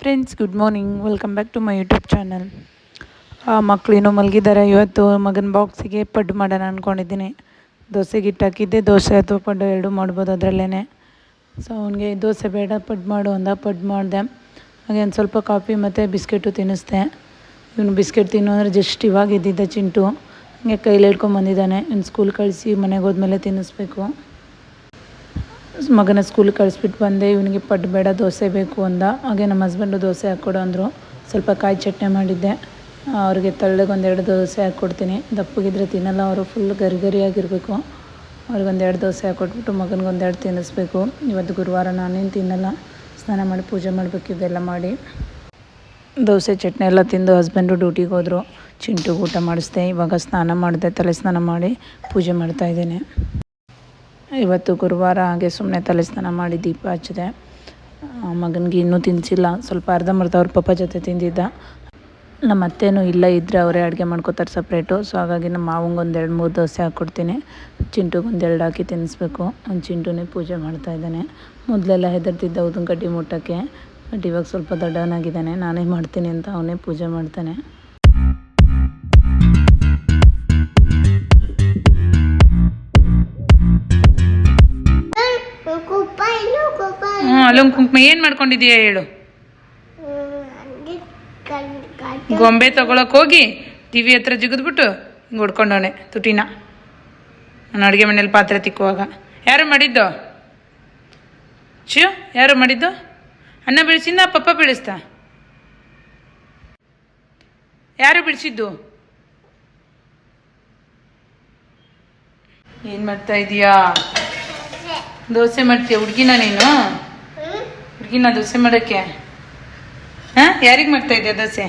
Friends good morning welcome back to my YouTube channel ಮಕ್ಕಳು ಇನ್ನೂ ಮಲಗಿದ್ದಾರೆ. ಇವತ್ತು ಮಗನ ಬಾಕ್ಸಿಗೆ ಪಡ್ಡು ಮಾಡೋಣ ಅಂದ್ಕೊಂಡಿದ್ದೀನಿ ದೋಸೆಗೆ ಹಿಟ್ಟು ಹಾಕಿದ್ದೆ ದೋಸೆ ಅಥವಾ ಪಡ್ಡು ಎರಡೂ ಮಾಡ್ಬೋದು ಅದರಲ್ಲೇ ಸೊ ಅವನಿಗೆ ದೋಸೆ ಬೇಡ ಪಡ್ಡು ಮಾಡು ಅಂದ ಪಡ್ಡು ಮಾಡಿದೆ. ಹಾಗೆ ಒಂದು ಸ್ವಲ್ಪ ಕಾಫಿ ಮತ್ತು ಬಿಸ್ಕೆಟು ತಿನ್ನಿಸ್ದೆ. ಇವನು ಬಿಸ್ಕೆಟ್ ತಿನ್ನು ಅಂದರೆ ಜಸ್ಟ್ ಇವಾಗ ಇದ್ದಿದ್ದೆ ಚಿಂಟು. ಹಂಗೆ ಕೈಲಿ ಹಿಡ್ಕೊಂಡು ಬಂದಿದ್ದಾನೆ. ಇನ್ನು ಸ್ಕೂಲ್ ಕಳಿಸಿ ಮನೆಗೆ ಹೋದ್ಮೇಲೆ ತಿನ್ನಿಸ್ಬೇಕು. ಮಗನ ಸ್ಕೂಲಿಗೆ ಕಳಿಸ್ಬಿಟ್ಟು ಬಂದೆ, ಇವನಿಗೆ ಪಡ್ಡು ಬೇಡ, ದೋಸೆ ಬೇಕು ಅಂದ. ಹಾಗೆ ನಮ್ಮ ಹಸ್ಬೆಂಡು ದೋಸೆ ಹಾಕ್ಕೊಡು ಅಂದರು. ಸ್ವಲ್ಪ ಕಾಯಿ ಚಟ್ನಿ ಮಾಡಿದ್ದೆ. ಅವ್ರಿಗೆ ತಳ್ಳಗೆ ಒಂದೆರಡು ದೋಸೆ ಹಾಕ್ಕೊಡ್ತೀನಿ ದಪ್ಪಗಿದ್ರೆ ತಿನ್ನಲ್ಲ, ಅವರು ಫುಲ್ ಗರಿ ಗರಿಯಾಗಿರಬೇಕು ಅವ್ರಿಗೆ ಒಂದೆರಡು ದೋಸೆ ಹಾಕ್ಕೊಟ್ಬಿಟ್ಟು ಮಗನಿಗೆ ಒಂದೆರಡು ತಿನ್ನಿಸ್ಬೇಕು. ಇವತ್ತು ಗುರುವಾರ ನಾನೇನು ತಿನ್ನಲ್ಲ. ಸ್ನಾನ ಮಾಡಿ ಪೂಜೆ ಮಾಡಬೇಕು, ಇದೆಲ್ಲ ಮಾಡಿ. ದೋಸೆ, ಚಟ್ನಿ ಎಲ್ಲ ತಿಂದು ಹಸ್ಬೆಂಡು ಡ್ಯೂಟಿಗೆ ಹೋದರು. ಚಿಂಟು ಊಟ ಮಾಡಿಸ್ದೆ. ಇವಾಗ ಸ್ನಾನ ಮಾಡಿದೆ, ತಲೆ ಸ್ನಾನ ಮಾಡಿ ಪೂಜೆ ಮಾಡ್ತಾಯಿದ್ದೇನೆ ಇವತ್ತು ಗುರುವಾರ ಹಾಗೆ ಸುಮ್ಮನೆ ತಲೆ ಸ್ನಾನ ಮಾಡಿ ದೀಪ ಹಚ್ಚಿದೆ. ಮಗನಿಗೆ ಇನ್ನೂ ತಿನ್ನಿಸಿಲ್ಲ ಸ್ವಲ್ಪ ಅರ್ಧಂಬರ್ಧ ಅವ್ರ ಪಪ್ಪ ಜೊತೆ ತಿಂದಿದ್ದ. ನಮ್ಮ ಅತ್ತೇನೂ ಇಲ್ಲ ಇದ್ದರೆ ಅವರೇ ಅಡುಗೆ ಮಾಡ್ಕೋತಾರೆ ಸಪ್ರೇಟು. ಸೊ ಹಾಗಾಗಿ ನಮ್ಮ ಮಾವಂಗೆ ಒಂದು ಎರಡು ಮೂರು ದೋಸೆ ಹಾಕ್ಕೊಡ್ತೀನಿ ಚಿಂಟುಗೆ ಒಂದು ಎರಡು ಹಾಕಿ ತಿನ್ನಿಸ್ಬೇಕು ಒಂದು ಚಿಂಟುನೇ ಪೂಜೆ ಮಾಡ್ತಾ ಇದ್ದಾನೆ. ಮೊದಲೆಲ್ಲ ಹೆದರ್ತಿದ್ದ ಉದ್ದಿನ ಕಡ್ಡಿ ಮುಟ್ಟಕ್ಕೆ. ಬಟ್ ಇವಾಗ ಸ್ವಲ್ಪ ದೊಡ್ಡವನಾಗಿದ್ದಾನೆ. ನಾನೇ ಮಾಡ್ತೀನಿ ಅಂತ ಅವನೇ ಪೂಜೆ ಮಾಡ್ತಾನೆ. ಅಲ್ಲೊಂದು ಕುಂಕುಮ ಏನು ಮಾಡ್ಕೊಂಡಿದೀಯ ಹೇಳು? ಗೊಂಬೆ ತಗೊಳಕ್ ಹೋಗಿ ಟಿವಿ ಹತ್ರ ಜಿಗಿದ್ಬಿಟ್ಟು ಹಿಂಗೆ ಹೊಡ್ಕೊಂಡವನೆ ತುಟಿನ. ನಾನು ಅಡುಗೆ ಮನೇಲಿ ಪಾತ್ರೆ ತಿಕ್ಕುವಾಗ. ಯಾರು ಮಾಡಿದ್ದು? ಶಿವ ಯಾರು ಮಾಡಿದ್ದು? ಅನ್ನ ಬೆಳೆಸಿಂದ ಪಪ್ಪ ಬೆಳೆಸ್ತ? ಯಾರು ಬಿಡಿಸಿದ್ದು ಏನು ಮಾಡ್ತಾ ಇದೀಯಾ? ದೋಸೆ ಮಾಡ್ತೀಯ ಹುಡುಗಿನ ನೀನು? ಹುಡ್ಗಿನ ದೋಸೆ ಮಾಡೋಕ್ಕೆ? ಹಾಂ? ಯಾರಿಗೆ ಮಾಡ್ತಾ ಇದೆಯಾ ದೋಸೆ?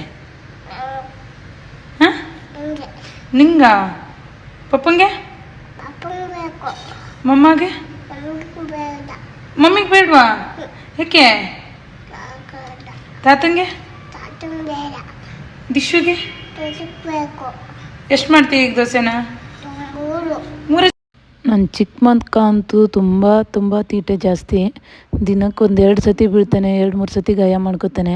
ಹಾಂ? ನಿಂಗ? ಪಪ್ಪಂಗೆ? ಮಮ್ಮಗೆ? ಮಮ್ಮಿಗೆ ಬೇಡವಾ? ಯಾಕೆ? ತಾತಂಗೆ? ದಿಶುಗೆ ಎಷ್ಟು ಮಾಡ್ತೀಯ ಈಗ ದೋಸೆನ? ಮೂರು. ನನ್ನ ಚಿಕ್ಕ ಮಕ್ಕ ಅಂತೂ ತುಂಬ ತುಂಬ ತೀಟೆ ಜಾಸ್ತಿ. ದಿನಕ್ಕೆ ಒಂದೆರಡು ಸತಿ ಬೀಳ್ತಾನೆ, ಎರಡು ಮೂರು ಸತಿ ಗಾಯ ಮಾಡ್ಕೋತಾನೆ.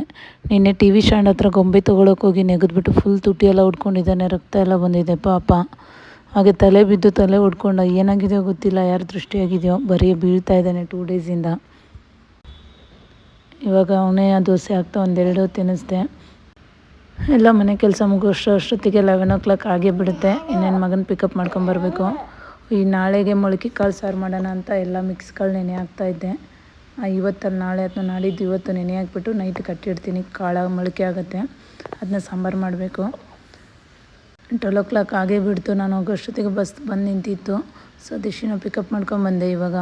ನಿನ್ನೆ ಟಿ ವಿ ಸ್ಟ್ಯಾಂಡ್ ಹತ್ರ ಗೊಂಬೆ ತೊಗೊಳಕ್ಕೆ ಹೋಗಿ ನೆಗೆದ್ಬಿಟ್ಟು ಫುಲ್ ತುಟಿ ಎಲ್ಲ ಉಡ್ಕೊಂಡಿದ್ದಾನೆ ರಕ್ತ ಎಲ್ಲ ಬಂದಿದೆ, ಪಾಪ. ಹಾಗೆ ತಲೆ ಬಿದ್ದು ತಲೆ ಉಡ್ಕೊಂಡ ಏನಾಗಿದೆಯೋ ಗೊತ್ತಿಲ್ಲ, ಯಾರು ದೃಷ್ಟಿಯಾಗಿದೆಯೋ, ಬರೀ ಬೀಳ್ತಾ ಇದ್ದಾನೆ ಟೂ ಡೇಸಿಂದ ಇವಾಗ ಅವನೇ ಆ ದೋಸೆ ಆಗ್ತಾ ಒಂದೆರಡು ತಿನ್ನಿಸ್ದೆ. ಎಲ್ಲ ಮನೆ ಕೆಲಸ ಮುಗಿಸೋ ಅಷ್ಟೊತ್ತಿಗೆ ಲೆವೆನ್ ಓ ಕ್ಲಾಕ್ ಆಗೇ ಬಿಡುತ್ತೆ. ಇನ್ನೇನು ಮಗನ ಪಿಕಪ್ ಮಾಡ್ಕೊಂಬರ್ಬೇಕು ಈ ನಾಳೆಗೆ ಮೊಳಕೆ ಕಾಳು ಸಾರು ಮಾಡೋಣ ಅಂತ ಎಲ್ಲ ಮಿಕ್ಸ್ಗಳು ನೆನೆ ಹಾಕ್ತಾಯಿದ್ದೆ ಇವತ್ತಲ್ಲಿ ನಾಳೆ ಅಥವಾ ನಾಡಿದ್ದು ಇವತ್ತು ನೆನೆ ಹಾಕ್ಬಿಟ್ಟು ನೈಟ್ ಕಟ್ಟಿಡ್ತೀನಿ. ಕಾಳು ಮೊಳಕೆ ಆಗುತ್ತೆ. ಅದನ್ನ ಸಾಂಬಾರು ಮಾಡಬೇಕು. ಟ್ವೆಲ್ ಓ ಕ್ಲಾಕ್ ಆಗೇ ಬಿಡ್ತು. ನಾನು ಹೋಗೋಷ್ಟೊತ್ತಿಗೆ ಬಸ್ ಬಂದು ನಿಂತಿತ್ತು. ಸೊ, ದಿಶಿನ ಪಿಕಪ್ ಮಾಡ್ಕೊಂಬಂದೆ ಇವಾಗ.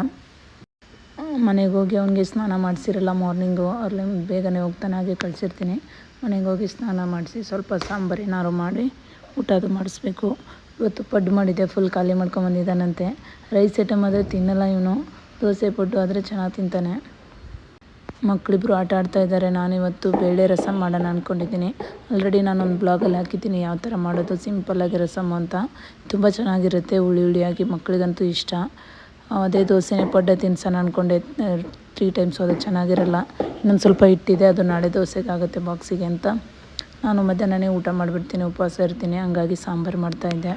ಮನೆಗೆ ಹೋಗಿ ಅವನಿಗೆ ಸ್ನಾನ ಮಾಡಿಸಿರಲ್ಲ ಮಾರ್ನಿಂಗು. ಅಲ್ಲಿ ಬೇಗನೆ ಹೋಗ್ತಾನೆ, ಹಾಗೆ ಕಳಿಸಿರ್ತೀನಿ. ಮನೆಗೆ ಹೋಗಿ ಸ್ನಾನ ಮಾಡಿಸಿ ಸ್ವಲ್ಪ ಸಾಂಬಾರು ಏನಾದ್ರು ಮಾಡಿ ಊಟ ಅದು ಮಾಡಿಸ್ಬೇಕು. ಇವತ್ತು ಪಡ್ಡು ಮಾಡಿದ್ದೆ ಫುಲ್ ಖಾಲಿ ಮಾಡ್ಕೊಂಬಂದಿದ್ದಾನಂತೆ ರೈಸ್ ಐಟಮ್ ಆದರೆ ತಿನ್ನಲ್ಲ ಇವನು. ದೋಸೆ ಪಡ್ಡು ಆದರೆ ಚೆನ್ನಾಗಿ ತಿಂತಾನೆ. ಮಕ್ಕಳಿಬ್ರು ಆಟ ಆಡ್ತಾ ಇದ್ದಾರೆ ನಾನು ಇವತ್ತು ಬೇಳೆ ರಸಮ್ ಮಾಡೋಣ ಅಂದ್ಕೊಂಡಿದ್ದೀನಿ ಆಲ್ರೆಡಿ ನಾನೊಂದು ಬ್ಲಾಗಲ್ಲಿ ಹಾಕಿದ್ದೀನಿ ಯಾವ ಥರ ಮಾಡೋದು ಸಿಂಪಲ್ಲಾಗಿ ರಸಮ್ ಅಂತ. ತುಂಬ ಚೆನ್ನಾಗಿರುತ್ತೆ, ಹುಳಿ ಹುಳಿಯಾಗಿ ಮಕ್ಕಳಿಗಂತೂ ಇಷ್ಟ. ಅದೇ ದೋಸೆನೇ ಪಡ್ಡೆ ತಿನ್ಸೋಣ ಅಂದ್ಕೊಂಡೆ ತ್ರೀ ಟೈಮ್ಸ್ ಅದು ಚೆನ್ನಾಗಿರಲ್ಲ. ಇನ್ನೊಂದು ಸ್ವಲ್ಪ ಇಟ್ಟಿದೆ ಅದು ನಾಳೆ ದೋಸೆಗಾಗುತ್ತೆ ಬಾಕ್ಸಿಗೆ ಅಂತ. ನಾನು ಮಧ್ಯಾಹ್ನನೇ ಊಟ ಮಾಡಿಬಿಡ್ತೀನಿ, ಉಪವಾಸ ಇರ್ತೀನಿ, ಹಂಗಾಗಿ ಸಾಂಬಾರು ಮಾಡ್ತಾಯಿದ್ದೆ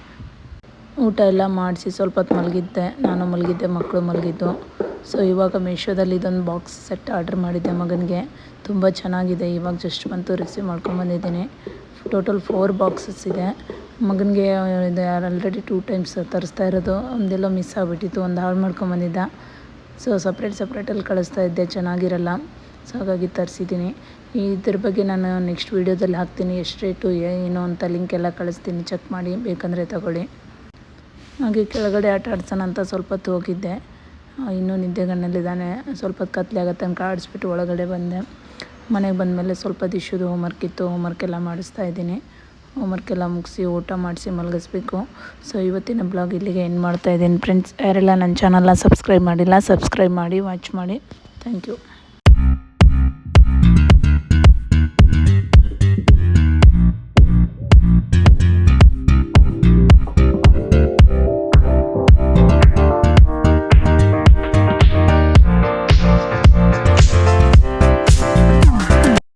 ಊಟ ಎಲ್ಲ ಮಾಡಿಸಿ ಸ್ವಲ್ಪ ಹೊತ್ತು ಮಲಗಿದ್ದೆ, ನಾನು ಮಲಗಿದ್ದೆ, ಮಕ್ಕಳು ಮಲಗಿದ್ದು. ಸೊ ಇವಾಗ ಮೀಶೋದಲ್ಲಿ ಇದೊಂದು ಬಾಕ್ಸ್ ಸೆಟ್ ಆರ್ಡ್ರ್ ಮಾಡಿದ್ದೆ ಮಗನಿಗೆ. ತುಂಬ ಚೆನ್ನಾಗಿದೆ, ಇವಾಗ ಜಸ್ಟ್ ಬಂತು ರಿಸೀವ್ ಮಾಡ್ಕೊಂಬಂದಿದ್ದೀನಿ ಟೋಟಲ್ ಫೋರ್ ಬಾಕ್ಸಸ್ ಇದೆ. ಮಗನಿಗೆ ಇದು ಆಲ್ರೆಡಿ ಟೂ ಟೈಮ್ಸ್ ತರಿಸ್ತಾ ಇರೋದು, ಒಂದೆಲ್ಲೋ ಮಿಸ್ ಆಗಿಬಿಟ್ಟಿತ್ತು, ಒಂದು ಹಾಳು ಮಾಡ್ಕೊಂಬಂದಿದ್ದ ಸೊ ಸಪ್ರೇಟ್ ಸಪ್ರೇಟಲ್ಲಿ ಕಳಿಸ್ತಾ ಇದ್ದೆ, ಚೆನ್ನಾಗಿರಲ್ಲ. ಸೊ ಹಾಗಾಗಿ ತರಿಸಿದ್ದೀನಿ. ಇದ್ರ ಬಗ್ಗೆ ನಾನು ನೆಕ್ಸ್ಟ್ ವೀಡಿಯೋದಲ್ಲಿ ಹಾಕ್ತೀನಿ, ಎಷ್ಟು ರೇಟು ಏನು ಅಂತ ಲಿಂಕ್ ಎಲ್ಲ ಕಳಿಸ್ತೀನಿ ಚೆಕ್ ಮಾಡಿ, ಬೇಕಂದರೆ ತಗೊಳ್ಳಿ. ಹಾಗೆ ಕೆಳಗಡೆ ಆಟ ಆಡ್ಸೋಣ ಅಂತ ಸ್ವಲ್ಪ ಹೊತ್ತು ಹೋಗಿದ್ದೆ. ಇನ್ನೂ ನಿದ್ದೆಗಣ್ಣಲ್ಲಿದ್ದಾನೆ. ಸ್ವಲ್ಪ ಹೊತ್ತು ಕತ್ಲೆ ಆಗೋ ತನಕ ಆಡಿಸ್ಬಿಟ್ಟು ಒಳಗಡೆ ಬಂದೆ. ಮನೆಗೆ ಬಂದಮೇಲೆ ಸ್ವಲ್ಪ ದಿಶುದು ಹೋಮ್ವರ್ಕ್ ಇತ್ತು ಹೋಮ್ವರ್ಕ್ ಎಲ್ಲ ಮಾಡಿಸ್ತಾ ಇದ್ದೀನಿ. ಹೋಮ್ವರ್ಕ್ ಎಲ್ಲ ಮುಗಿಸಿ ಊಟ ಮಾಡಿಸಿ ಮಲಗಿಸ್ಬೇಕು. ಸೊ ಇವತ್ತಿನ ಬ್ಲಾಗ್ ಇಲ್ಲಿಗೆ ಏನು ಮಾಡ್ತಾಯಿದ್ದೀನಿ ಫ್ರೆಂಡ್ಸ್ ಯಾರೆಲ್ಲ ನನ್ನ ಚಾನಲ್ನ ಸಬ್ಸ್ಕ್ರೈಬ್ ಮಾಡಿಲ್ಲ ಸಬ್ಸ್ಕ್ರೈಬ್ ಮಾಡಿ ವಾಚ್ ಮಾಡಿ. Thank you